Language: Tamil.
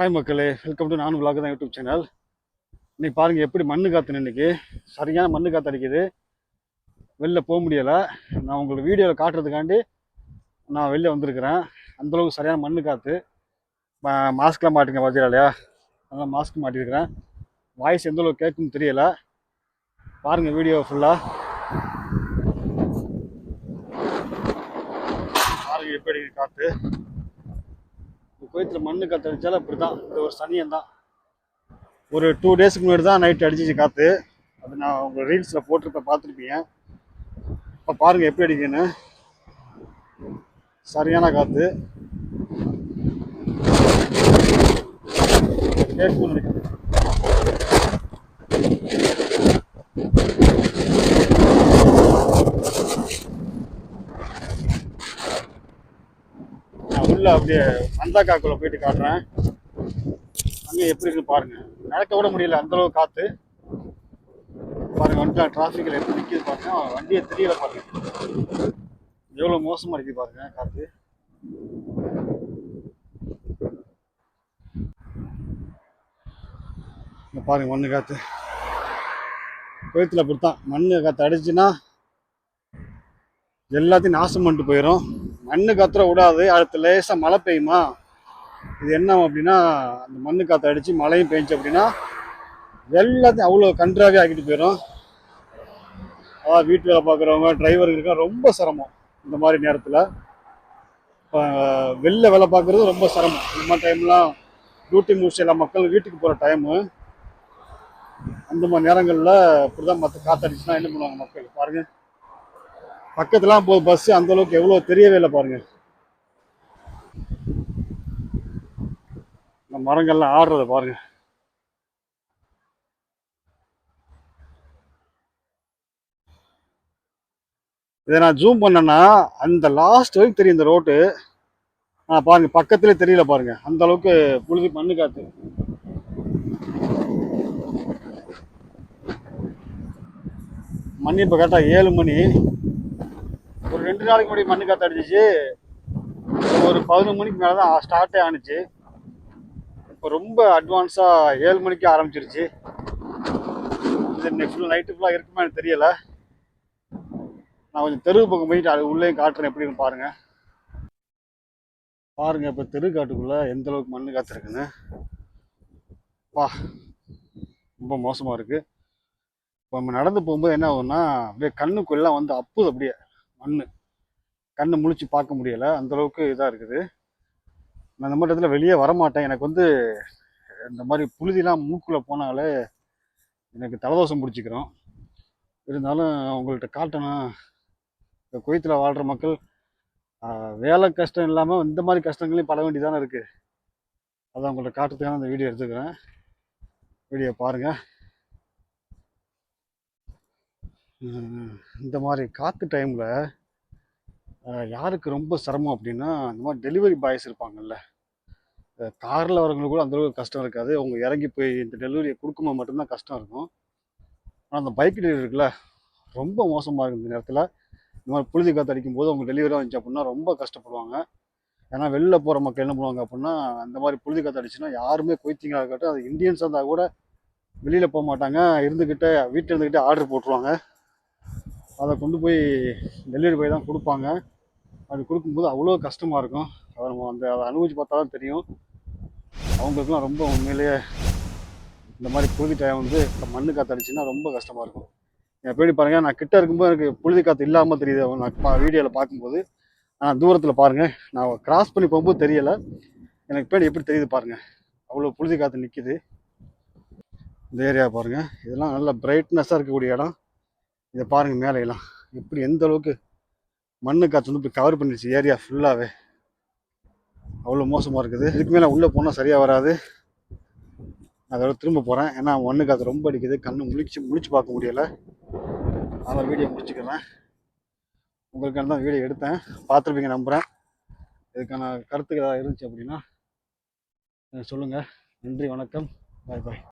ஹாய் மக்களே. வெல்கம் டு நான் விலாக் தான் யூடியூப் சேனல் இன்னைக்கு பாருங்கள் எப்படி மண்ணு காற்று இன்னைக்கு. சரியான மண்ணு காற்று அடிக்குது. வெளில போக முடியலை. நான் உங்களுக்கு வீடியோவில் காட்டுறதுக்காண்டி நான் வெளில வந்திருக்கிறேன். அந்தளவுக்கு சரியான மண்ணு காற்று மாஸ்க்லாம் மாட்டுங்க பார்த்தீங்களா இல்லையா? அதனால் மாஸ்க் மாட்டியிருக்கிறேன் வாய்ஸ் எந்த அளவுக்கு கேட்கும்னு தெரியலை. பாருங்கள் வீடியோ ஃபுல்லாக பாருங்கள் எப்படி காற்று குவைத்தில் மண்ணு காற்று அடித்தாலும் அப்படி தான் இந்த ஒரு சனியம் தான் ஒரு டூ டேஸ்க்கு முன்னாடி தான் நைட் அடிச்சிச்சு காற்று அது நான் உங்கள் ரீல்ஸில் போட்டிருப்பேன் பார்த்துருப்பீங்க. இப்போ பாருங்கள் எப்படி அடிக்குன்னு சரியான காற்று கேட்கும் நினைக்கிறேன். உள்ள அப்படியே சந்தாக்காக்குள்ள போயிட்டு காட்டுறேன். அங்கே எப்படி இருக்குன்னு பாருங்க. நடக்க விட முடியல அந்த அளவு காத்து. பாருங்க வண்டியில் டிராஃபிக்கில் எப்படி நிற்கிது பாருங்க. வண்டியை தெரியல பாருங்க. எவ்வளோ மோசமாக இருக்குது பாருங்க காற்று இங்க பாருங்க மண்ணு காத்து. கோயத்தில் அப்படித்தான் மண்ணு காற்று அடிச்சுன்னா எல்லாத்தையும் நாசம் பண்ணிட்டு போயிடும் மண்ணு காத்துற விடாது. அடுத்து லேசாக மழை பெய்யுமா? இது என்ன ஆகும் அப்படின்னா அந்த மண்ணு காற்று அடித்து மழையும் பெஞ்சு அப்படின்னா எல்லாத்தையும் அவ்வளோ கன்றாவே ஆக்கிட்டு போயிடும். அதான் வீட்டு வேலை பார்க்குறவங்க டிரைவர்களுக்கு ரொம்ப சிரமம் இந்த மாதிரி நேரத்தில். இப்போ வெளில வேலை பார்க்குறது ரொம்ப சிரமம். இந்த மாதிரி டைம்லாம் டியூட்டி முடிச்சு எல்லா மக்கள் வீட்டுக்கு போகிற டைமு அந்த மாதிரி நேரங்களில் இப்படி தான் மற்ற காற்றடிச்சுன்னா என்ன பண்ணுவாங்க மக்கள்? பாருங்கள் பக்கத்துலாம் போது பஸ் அந்த அளவுக்கு எவ்வளோ தெரியவே இல்லை பாருங்க. இந்த மரங்கள்லாம் ஆடுறத பாருங்க. இதை நான் ஜூம் பண்ணேன்னா அந்த லாஸ்ட் வரைக்கும் தெரியும் இந்த ரோட்டு ஆ பாருங்க பக்கத்துலேயே தெரியல பாருங்க. அந்த அளவுக்கு புழுதி மண்ணு காத்து. மணி இப்போ கரெக்டாக ஏழு மணி. ஒரு ரெண்டு நாளைக்கு முன்னாடி மண்ணு காற்று அடிச்சிச்சு. ஒரு பதினொன்று மணிக்கு மேலே தான் ஸ்டார்ட்டே ஆணுச்சு. இப்போ ரொம்ப அட்வான்ஸாக ஏழு மணிக்கு ஆரம்பிச்சிருச்சு. இது நெக்ஸ்ட் ஃபுல் நைட்டு ஃபுல்லாக இருக்குமா எனக்கு தெரியலை. நான் கொஞ்சம் தெருவு பக்கம் போயிட்டு அது உள்ளேயும் காட்டுறேன் எப்படின்னு பாருங்கள் பாருங்கள் இப்போ தெரு காட்டுக்குள்ளே எந்த அளவுக்கு மண்ணு காற்று வா ரொம்ப மோசமாக இருக்குது இப்போ நம்ம நடந்து போகும்போது என்ன ஆகும்னா அப்படியே கண்ணுக்குள்ளே வந்து அப்புது அப்படியே. மண் கண்ணை முழிச்சு பார்க்க முடியலை. அந்தளவுக்கு இதாக இருக்குது. நான் இந்த மாதிரி இடத்துல வெளியே வரமாட்டேன். எனக்கு வந்து இந்த மாதிரி புழுதிலாம் மூக்குள்ளே போனாலே எனக்கு தலதோஷம் பிடிச்சிக்கிறோம். இருந்தாலும் உங்கள்கிட்ட காட்டணும். இந்த குவைத்தில் வாழ்கிற மக்கள் வேலை கஷ்டம் இல்லாமல் இந்த மாதிரி கஷ்டங்களையும் பட வேண்டியதானே இருக்குது அதான் உங்கள்கிட்ட காட்டுறதுக்கான இந்த வீடியோ எடுத்துக்கிறேன். வீடியோ பாருங்கள் இந்த மாதிரி காற்று டைமில் யாருக்கு ரொம்ப சிரமம் அப்படின்னா இந்த மாதிரி டெலிவரி பாய்ஸ் இருப்பாங்கல்ல. காரில் வரவங்களுக்கு கூட அந்தளவுக்கு கஷ்டம் இருக்காது. அவங்க இறங்கி போய் இந்த டெலிவரியை கொடுக்கும்போது மட்டும்தான் கஷ்டம் இருக்கும். ஆனால் அந்த பைக் டெலிவரி இருக்குல்ல ரொம்ப மோசமாக இருக்கும் இந்த நேரத்தில். இந்த மாதிரி புழுதி காற்று அடிக்கும் போது அவங்க டெலிவரி வந்துச்சு அப்படின்னா ரொம்ப கஷ்டப்படுவாங்க. ஏன்னா வெளில போகிற மக்கள் என்ன பண்ணுவாங்க அப்படின்னா அந்த மாதிரி புழுதி காற்று அடிச்சுன்னா யாருமே கொய்த்திங்களாக இருக்கட்டும் அது இந்தியன்ஸாக இருந்தால் கூட வெளியில் போக மாட்டாங்க இருந்துக்கிட்டே வீட்டில் இருந்துக்கிட்டே ஆர்டர் போட்டுருவாங்க. அதை கொண்டு போய் டெலிவரி பாய் தான் கொடுப்பாங்க. அது கொடுக்கும்போது அவ்வளோ கஷ்டமாக இருக்கும். அதை நம்ம அந்த அதை அனுபவிச்சு பார்த்தா தான் தெரியும். அவங்களுக்குலாம் ரொம்ப உண்மையிலேயே இந்த மாதிரி புழுதி டைம் வந்து இப்போ மண்ணு காற்று அடிச்சுன்னா ரொம்ப கஷ்டமாக இருக்கும். என் எப்படி பாருங்கள் நான் கிட்ட இருக்கும்போது எனக்கு புழுதி காற்று இல்லாமல் தெரியுது. நான் வீடியோவில் பார்க்கும்போது. ஆனால் தூரத்தில் பாருங்கள் நான் கிராஸ் பண்ணி போகும்போது தெரியலை. எனக்கு பேர் எப்படி தெரியுது பாருங்கள் அவ்வளோ புழுதி காற்று நிற்கிது இந்த ஏரியா பாருங்கள் இதெல்லாம் நல்ல பிரைட்னஸாக இருக்கக்கூடிய இடம். இதை பாருங்கள் மேலையெல்லாம். எப்படி எந்த அளவுக்கு மண்ணு காற்று வந்து இப்படி கவர் பண்ணிடுச்சு ஏரியா ஃபுல்லாகவே அவ்வளோ மோசமாக இருக்குது. இதுக்கு மேலே உள்ளே போனால் சரியாக வராது. அதோட திரும்ப போகிறேன் ஏன்னா மண்ணு காற்று ரொம்ப அடிக்குது. கண்ணு முழிச்சு முழிச்சு பார்க்க முடியலை. அதனால் வீடியோ முடிச்சுக்கிறேன். உங்களுக்கான தான் வீடியோ எடுத்தேன். பார்த்துருப்பீங்க நம்புகிறேன் இதுக்கான கருத்துக்கள் ஏதாவது இருந்துச்சு அப்படின்னா சொல்லுங்கள் நன்றி வணக்கம். பாய் பாய்